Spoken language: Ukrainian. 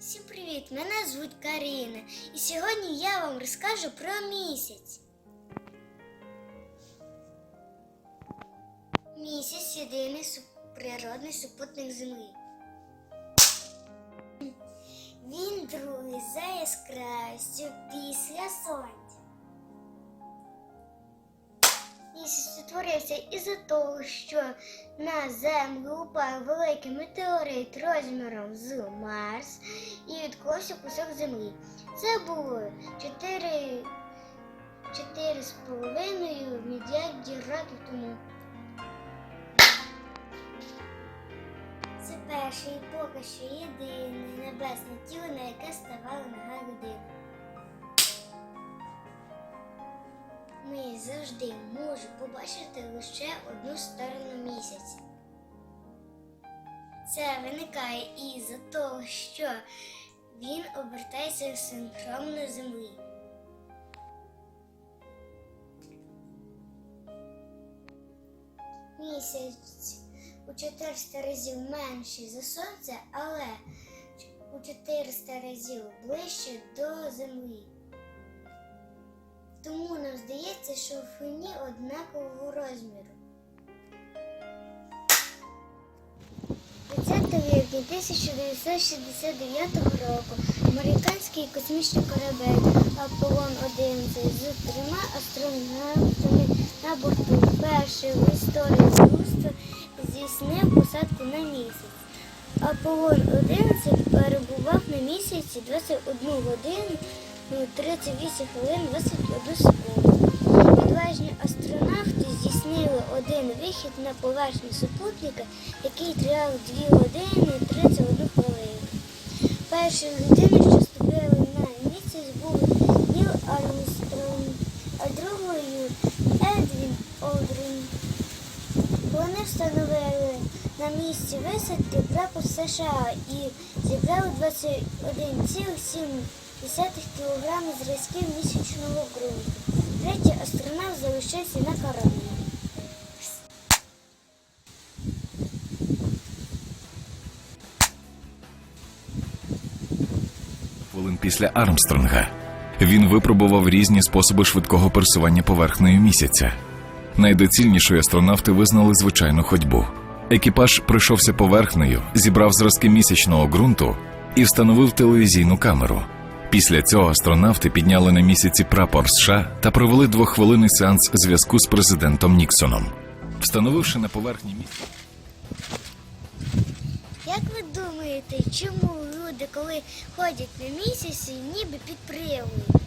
Всім привіт! Мене звуть Каріна, і сьогодні я вам розкажу про місяць. Місяць єдиний природний супутник Землі. Він другий за яскравістю після сонця. Місяць утворився із-за того, що на землю упав великий метеорит розміром з Марс і відколовся кусок землі. Це було 4, 4,5 мільярдів років тому. Це перше і поки що єдине небесне тіло, на яке ставала нога людини. Завжди можемо побачити лише одну сторону місяця. Це виникає із-за того, що він обертається синхронно землі. Місяць у 400 разів менший за сонце, але у 400 разів ближче до землі. Тому нам здається, що фоні однакового розміру. 20 липня 1969 року американський космічний корабель Аполлон 11 з трьома астронавтами на борту вперше в історії людства здійснив посадку на місяць. Аполлон 11 перебував на місяці 21 годину ну, 38 хвилин 21 секунду. Відважні астронавти здійснили один вихід на поверхню супутника, який тривав 2 години 31 хвилину. Першою людиною, що ступили на місяць, був Ніл Армстронг, а другою Едвін Олдрін. Вони встановили на місці висадки прапор США і зібрали 21,7 кг зразків місячного ґрунту. Третій астронавт залишився на кораблі. хвилин після Армстронга. Він випробував різні способи швидкого пересування поверхнею місяця. Найдоцільнішою астронавти визнали звичайну ходьбу. Екіпаж пройшовся поверхнею, зібрав зразки місячного ґрунту і встановив телевізійну камеру. Після цього астронавти підняли на місяці прапор США та провели двохвилинний сеанс зв'язку з президентом Ніксоном. Встановивши на поверхні місця. Як ви думаєте, чому люди, коли ходять на місяці, ніби під приводом?